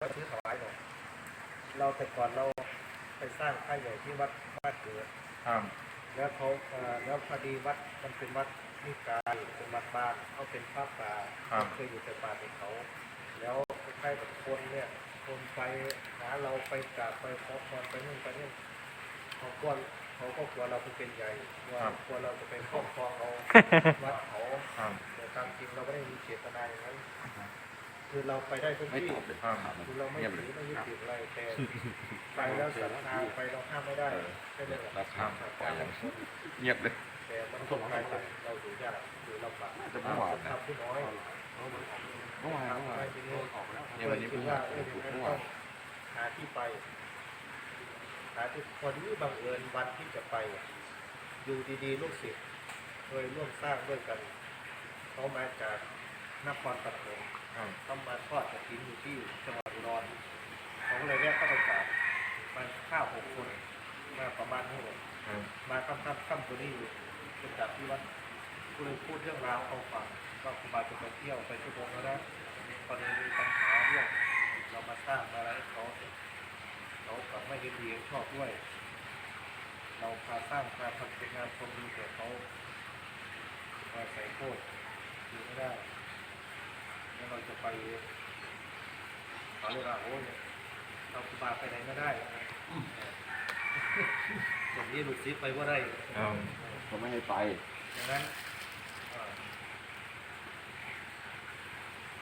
ก็ซื้อถวายหน่อยเราแต่ก่อนเราไปสร้างค่ายใหญ่ที่วัดบ้านเกิดครับแล้วเขาเอ่อแล้วพอดีวัดมันเป็นวัดนิกายเป็นวัดบ้านเขาเป็นพระป่าครับ เคยอยู่แต่ป่าเป็นเขา แล้วใกล้ๆกับคนเนี่ย คนไปหาเราไปกราบไปขอพรไปนู่นไปนี่เขากลัวเขาก็กลัวเราเป็นใหญ่กลัวกลัวเราจะไปครอบครองเอาวัดเขาครับแต่ตามจริงเราไม่ได้มีเจตนาอย่างนั้นคือเราไปได้ทุกไม่ที่ตอบเลยครับคือเราไม่เงียบถืเลยอไม่ยึดติดอะไรแต่ไปแล้วศรัทธาไปเราห้ามไม่ได้ใช่ไหมล่ะรับครับการลงทุนเงียบเลยแต่มันก็กลายเป็นเราอยู่ยากอยู่ลำบากจะเมื่อวานนะทำผู้น้อย เมื่อวานเมื่อวานเนี่ยวันนี้เพิ่งว่ามาเออเมื่เดี๋ยวอต้วาอนงหาที่ไปหาที่พอดีบังเอิญวันที่จะไป อยู่ดีๆลูกศิษย์เคยร่วมสร้างด้วยกัน เขามาจากนครปฐมครับเขามาทอดกระถินอยู่ที่จังหวัดอุดรเขาก็เลยแวะเข้าไปกราบมันข้าวหกคนมาประมาณนี้เลยมาค่ำค่ำค่ำตัวนี้อยู่ไปกราบที่วัด ยพูดเรื่องราวเขาฟังว่าครูบาจะไปเที่ยวไปชั่วโมงแล้วนะตอนนี้มีปัญหาเรื่องเรามาสร้างมาอะไรให้เขาเขากลับไม่เห็นดีชอบด้วย เราพาสร้างพาทำเป็นงานชมดีแต่เขามาใส่โทษอยู่ไม่ได้แล้วเราจะไปเขาเรียกว่าโอ้ยเราครูบาไปไหนไม่ได้ผมนี้หลุดซิปไปว่าได้ครับเขาไม่ให้ไปดังนั้นเอ่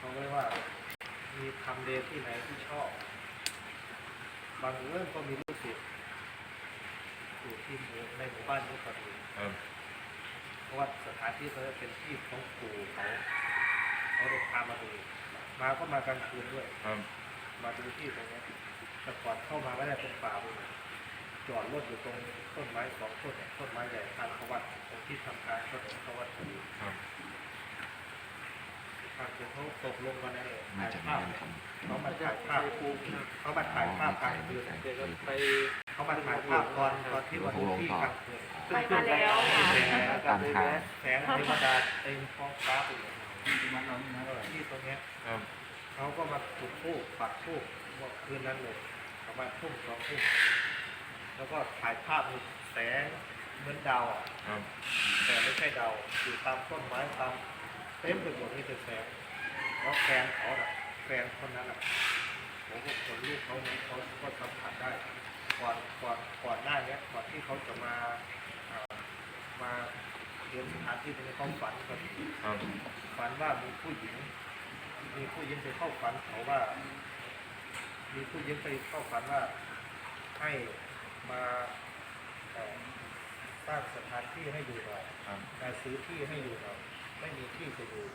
อ เขาเรียกว่า มีทำเลที่ไหนที่ชอบ บางเรื่องก็มีลูกศิษย์อยู่ที่หมู่ในหมู่บ้านนี้พอดีครับเพราะว่าสถานที่เขาจะเป็นที่ของปู่เขาเขาเลยพามาดูมาก็มากลางคืนด้วย ครับมาดูที่ตรงเนี้ยแต่ก่อนเข้ามาไม่ได้เป็นป่าเลยจอดรถอยู่ตรงต้นไม้สองต้นเนี่ยต้นไม้ใหญ่ทางเขาวัดตรงที่ทำการก็ตรงเขาวัดพอดีครับ ทางคือเขาตกลงกันนั่นเองมาถ่ายจากภาพงานทเขามาถ่ายภาพเขามาถ่ายภาพกลางคืนเดี๋ยวก็ไปเขามาถ่ายภาพตอนตอนที่วันที่กลางคืนไปมาแล้วค่ะแสงแสงเทวดาเต็มท้องฟ้าไปหมดที่ตรงเนี้ยครับเขาก็มาจุดธูปปักธูปว่าคืนนั้นเลยประมาณทุ่มสองทุ่มแล้วก็ถ่ายภาพมีแสงเหมือนดาวอะครับแต่ไม่ใช่ดาวอยู่ตามต้นไม้ตาม เต็มไปหมดนี่เป็นแสงแล้วแฟนเขาอะแฟนคนนั้นอะผมก็คนลูกเขาเนี่ยเขาก็สัมผัสได้ ก่อนก่อนก่อนหน้าเนี้ยก่อนที่เขาจะมาเอ่อมาเรียนสถานที่ตรงนี้เขาฝันก่อนครับฝันว่ามีผู้หญิง มีผู้หญิงไปเข้าฝันเขาว่า มีผู้หญิงไปเข้าฝันว่า ให้มาเอ่อสร้างสถานที่ให้อยู่หน่อยครับมาซื้อที่ให้อยู่หน่อย ไม่มีที่จะอยู่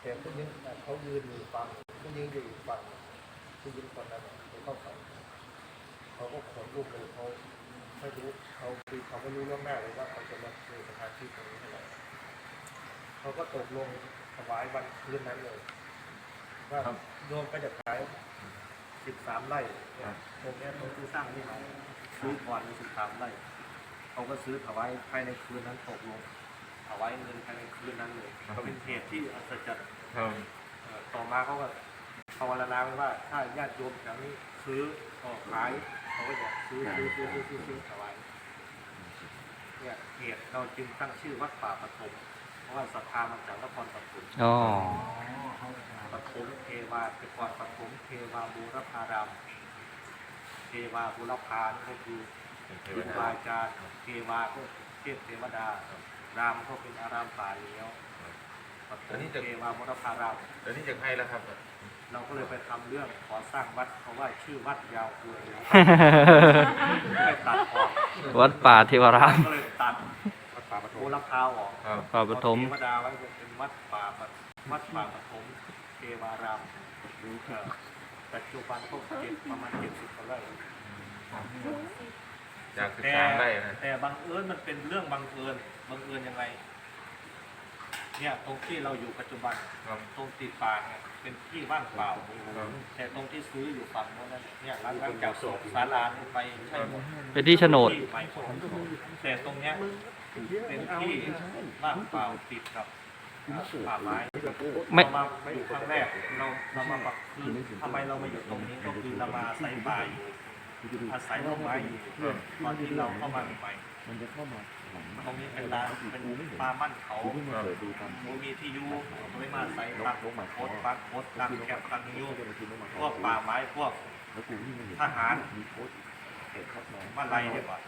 แต่ผู้หญิงเขายืนอยู่ฝั่งผู้หญิงอยู่อีกฝั่งผู้หญิงคนนั้นน่ะไปเข้าฝันเขาก็ขนลูกเลยเขาไม่รู้เขาคือเขาไม่รู้เรื่องหน้าเลยว่าเขาจะมาซื้อสถานที่ตรงนี้ให้เราเขาก็ตกลงถวายวันคืนนั้นเลยว่าโยมก็จะขายสิบสามไร่เนี่ยตรงเนี้ยตรงที่สร้างที่เขาซื้อก่อนสิบสามไร่เขาก็ซื้อถวายภายในคืนนั้นตกลง ถวายเงินภายในคืนนั้นเลยก็เป็นเหตุที่อัศจรรย์ครับเอ่อต่อมาเขาก็ภาวนาไว้ว่าถ้าญาติโยมแถวนี้ซื้อออกขายเขาก็จะซื้อซื้อซื้อซื้อซื้อซื้อถวายเนี่ยเหตุเราจึงตั้งชื่อวัดป่าปฐมเพราะว่าศรัทธามาจากนครปฐม อ๋อ ปฐมเทวาแต่ก่อนปฐมเทวาบูรพารามเทวาบูรพานี่ก็คือเป็นเทเทววาดาจารย์เทวาก็เทพเทวดา รามก็เป็นอารามป่าเลี้ยวปฐมเทวาบูรพารามแล้วนี่จะให้แล้วครับเราก็เลยไปทำเรื่องขอสร้างวัดเพราะว่าชื่อวัดยาวเกินเลยไปตัดออกวัดป่าเทวรามก็เลยตัดวัดป่าปฐบูมรพาวออกครับ ป่าปฐมเทวดาไว้เป็นวัดป่าปฐวัดป่าปฐมเทวารามหรือเอ่อปัจจุบันก็เจ็ดประมาณเจ็ดสิบกว่าไร่ จากสิบแต่สามไร่นะแต่บังเอิญมันเป็นเรื่องบังเอิญบังเอิญยังไง เนี่ยตรงที่เราอยู่ปัจจุบันครับ ตรงติดป่าเนี่ยเป็นที่ว่างเปล่า ครับแต่ตรงที่ซื้ออยู่ฝั่งโน้นนั่นเนี่ยหลังจากศาลานี้ไปใช่หมดเป็นที่โฉนดที่ใหม่หมดแต่ตรงเนี้ยเป็นที่ว่างเปล่าติดกับป่าไม้ไม่ เรามาอยู่ครั้งแรกเราเรามาปักคือทำไมเรามาอยู่ตรงนี้ก็คือเรามาอาศัยป่าอยู่ อาศัยต้นไม้อยู่ตอนที่เราเข้ามาใหม่มันจะเข้ามาหลังตรงนี้เป็นลานเป็นป่ามั่นเขากูเพิ่งมาเปิดดูตามโมมีที่อยู่ไม่มาใส่ตักโคตรปักโคตรตักแคบตักอยู่พวกป่าไม้พวกแล้วกูที่มันเห็นทหารมีโค้ดเก็บครับน้องมาไล่ดีกว่า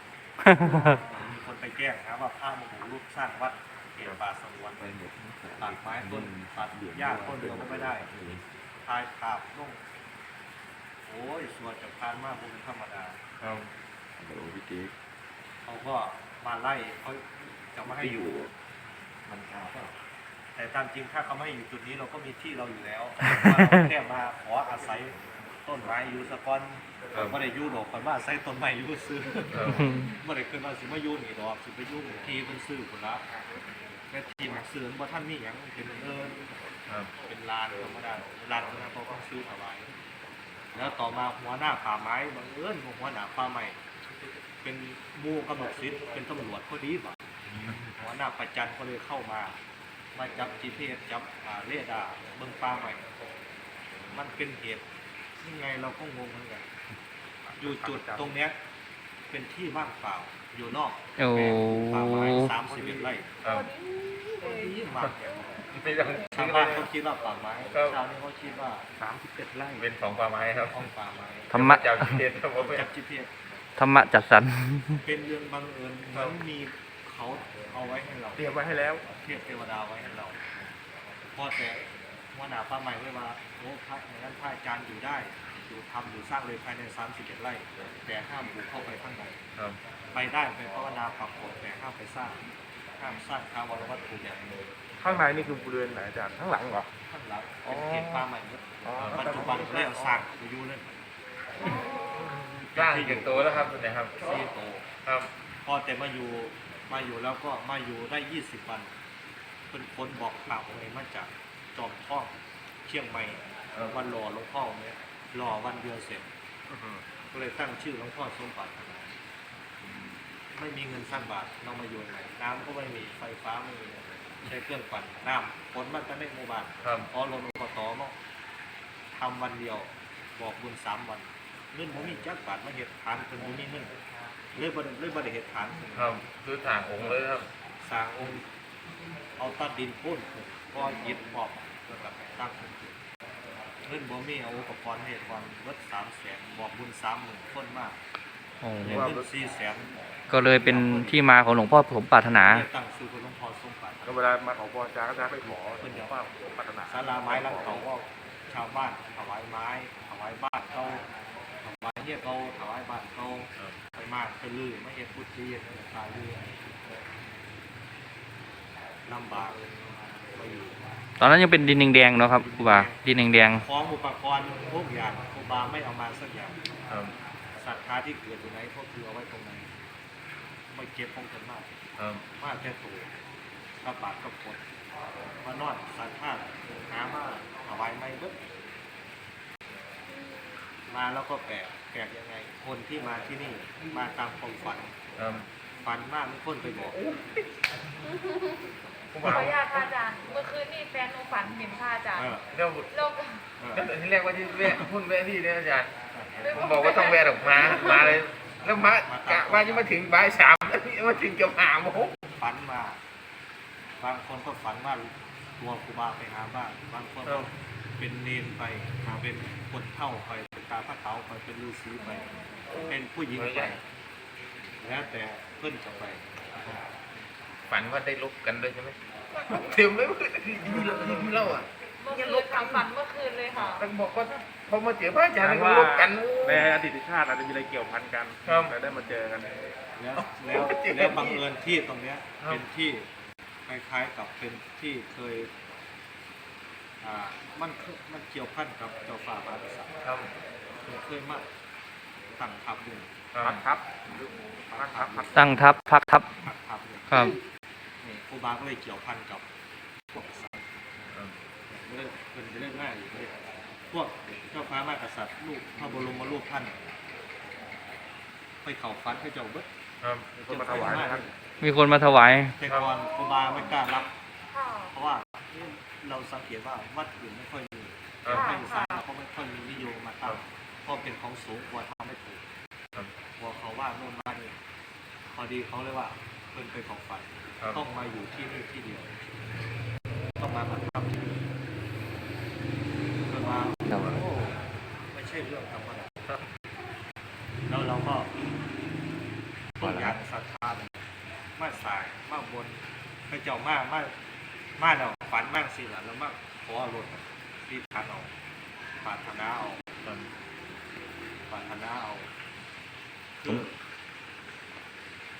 มีคนไปแจ้งนะว่าพระมโหรูปสร้างวัดเขตป่าสงวนไปหมดทั้งสองตัดไม้ต้นตัดหญ้าต้นเดียวก็ไม่ได้ทายขาบลง โอ้ยส่วนจากพานมากบุญธรรมดาครับโอ้โหพี่เก๊กเขาก็มาไล่เขาจะไม่ให้อยู่ มันขาดแต่ตามจริงถ้าเขาไม่ให้อยู่จุดนี้เราก็มีที่เราอยู่แล้วเราแค่มาขออาศัยต้นไม้อยู่สะก้อนไม่ได้อยู่ดอกคนว่าอาศัยต้นไม้อยู่ซื้อครับไม่ได้ขึ้นมาสิมาอยู่นี่ดอกสิไปอยู่ทีเป็นซื้อคนละแค่ทีมันซื้อบ่ท่านมีหยังเป็นเอินครับเป็นลานธรรมดาลานธรรมดาเขาก็ซื้อถวาย แล้วต่อมาหัวหน้าป่าไม้บังเอิญหัวหน้าป่าไม้เป็นหมูกำหนดสิทธิ์เป็นตำรวจพอดีบ่ะหัวหน้าประจันก็เลยเข้ามา มาจับ GPS จับอ่าเรดาร์เบิ่งป่าใหม่มันเป็นเหตุยังไงเราก็งงเหมือนกันอยู่จุดตรงเนี้ยเป็นที่ว่างเปล่าอยู่นอกโอ้แปลงป่าไม้สามสิบเอ็ดไร่ครับยิ่งมากไม่ต้องชาวซื้อบ้านเลยเขาคิดว่าป่าไม้ครับชาวนี้เขาคิดว่าสามสิบเอ็ดไร่เป็นของป่าไม้ครับห้องป่าไม้ธรรมะจากที่เด็ดครับผมจับ GPS ธรรมะจัดสรรเป็นเรื่องบังเอิญเหมือนมีเขาเอาไว้ให้เราเตรียมไว้ให้แล้วเทียบเทวดาไว้ให้เราพอแต่หัวหน้าป่าไม้เลยว่าโอ้พระในนั้นพระอาจารย์อยู่ได้อยู่ทำอยู่สร้างเลยภายในสามสิบเอ็ดไร่แต่ห้ามบุกเข้าไปข้างในครับไปได้ไปภาวนาปรับกฎแต่ห้ามไปสร้าง ห้ามสร้างทางวรวัตถุอย่างเลยข้างในนี่คือบริเวณไหนอาจารย์ข้างหลังเหรอ ข้างหลังเป็นเขตป่าใหม่หมดอ๋อ ปัจจุบันเรียกสร้างไปอยู่เลยจ้างเก็บตัวแล้วครับตัวไหนครับซีโตครับพอแต่มาอยู่มาอยู่แล้วก็มาอยู่ได้ยี่สิบวันเป็นคนบอกข่าวเองมาจากจอมท่องเชียงใหม่วันรอหลวงพ่อเนี่ยรอวันเดียวเสร็จ ก็เลยตั้งชื่อหลวงพ่อสมบัติ ไม่มีเงินสร้างบาทเรามาอยู่ไหนน้ำก็ไม่มีไฟฟ้าไม่มีใช้เครื่องปั่นน้ำฝนมันก็ไม่หมู่บ้านครับพอลงกตมาทำวันเดียวบอกบุญสามวันเงินผมมีจักบาทมาเหตุฐานเป็นผมมีเงินเลยบริเลยบริเหตุฐานขึ้นครับซื้อถ่างองค์เลยครับสร้างองค์ เอาตัดดินพ่นก็ยึดปอบแล้วก็ตั้งเงินบ่มีเอาอุปกรณ์ให้ก่อนวัดสามแสนบอกบุญสามหมื่นคนมาก โอ้เงินสี่แสนก็เลยเป็นที่มาของหลวงพ่อสมปรารถนา ตั้งชื่อเป็นหลวงพ่อทรงปันก็เวลามาขอพรอาจารย์ก็จะไปขอเป็นว่าพัฒนาศาลาไม้หลังเขาก็ชาวบ้านถวายไม้ถวายบ้านเขาถวายเนี่ยเขาถวายบ้านเขาไปมากไปลือไม่เห็นพุทธีตายลือลำบากไปอยู่ตอนนั้นยังเป็นดินแดงๆเนาะครับครูบาดินแดงของอุปกรณ์ทุกอย่างครูบาไม่เอามาสักอย่างครับ ศรัทธาที่เกิดอยู่ไหนก็คือเอาไว้ตรงไหนไม่เก็บของกันมาก ครับ มากแค่ตัวกระบาดกระปดมานอนสารธาตุหามาถวายไม่เบิดมาแล้วก็แปลกแปลกยังไง คนที่มาที่นี่มาตามความฝัน ครับฝันมากมีคนไปบอกผมขอว่าอนุญาตค่ะอาจารย์ เมื่อคืนนี่แฟนหนูฝันเห็นพระอาจารย์เออเดี๋ยวโลกเออเดี๋ยวที่แรกว่าที่แวะพุ่นแวะที่เนี่ยอาจารย์ ผมบอกว่าต้องแวะออกมา มาเลย แล้วมากะว่าจะมาถึงบ่ายสามแล้วนี่มาถึงเกือบห้าโมงฝันมาบางคนก็ฝันว่าตัวครูบาไปหาบ้านบางคนก็เป็นเนนไปเป็นคนเท่าไปเป็นตาพระเขาไปเป็นฤาษีไป เป็นผู้หญิงไปแล้วแต่เพื่อนจะไปฝันว่าได้ลบกันด้วยใช่ไหมเต็มเลยยิ้มเล่ายิ้มเล่าอะ เมื่อคืนทำฝันเมื่อคืนเลยค่ะต้องบอกว่าพอมาเจอพระอาจารย์แล้วก็ลบกัน ในอดีตชาติอาจจะมีอะไรเกี่ยวพันกันครับแล้วได้มาเจอกันแล้วแล้วแล้วบังเอิญที่ตรงเนี้ยเป็นที่คล้ายๆกับเป็นที่เคยอ่ามันคือมันเกี่ยวพันกับเจ้าฝ่าบาลสักครับเคยมาตั้งทับอยู่ครับครับพักครับพักๆตั้งทัพพักทัพทับทับอยู่ครับ นี่ครูบาก็เลยเกี่ยวพันกับพวก เรื่องเป็นเรื่องง่ายอยู่เลยพวกเจ้าฟ้ามากษัตริย์ลูกพระบรมรูปท่านไปเข่าฟันให้เจ้าเบิดครับคนมาถวายนะครับมีคนมาถวายแต่ก่อนครูบาไม่กล้ารับค่ะเพราะว่าเราสังเกตว่าวัดอื่นไม่ค่อยมีครับภาคอีสานเราก็ไม่ค่อยมีนิยมมาตั้งเพราะเป็นของสูงกว่าทำไม่ถูกครับกลัวเขาว่าโน่นว่านี่พอดีเขาเลยว่าเป็นเป็นของฝันครับต้องมาอยู่ที่นี่ที่เดียวต้องมาประทับที่นี่เพื่อมา ครับ โอ้ไม่ใช่เรื่องธรรมดาแล้วเราก็ต้องอยากศรัทธามาสายมาบนไปเจ้า มามามาเราฝันมากสิล่ะแล้วมาขอรถรีบทันเอาปรารถนาเอาปรารถนาเอาคือ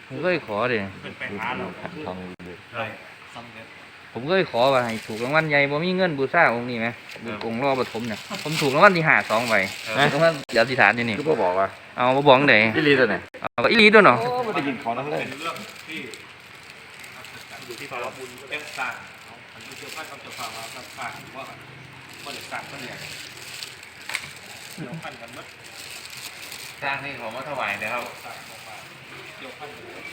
ผมก็เคยขอเด้เป็นไปหาเราคือทองดูได้สำเร็จผมก็เคยขอว่าให้ถูกรางวัลใหญ่บ่มีเงินบูชาองค์นี้ไหมองค์รอปฐมเนี่ยผมถูกรางวัลที่ห้าสองใบรางวัลเดี๋ยวอธิษฐานอยู่นี่คือพ่อบอกว่าเอามาบอกไหนพี่ลีตัวไหนเอาก็อีหลีด้วยเนาะโอ้ไม่ได้กินของนั้นเลยเป็นเรื่องที่ อยู่ที่ภาวะบุญเรื่องสร้างเอาอันที่เกี่ยวข้องกับเจ้าฟ้ามาสร้างว่าว่าเด็กสร้างก็เนี่ยเกี่ยวพันกันหมดสร้างให้ของมาถวายนะครับสร้างออกมาเกี่ยวพันกันหมด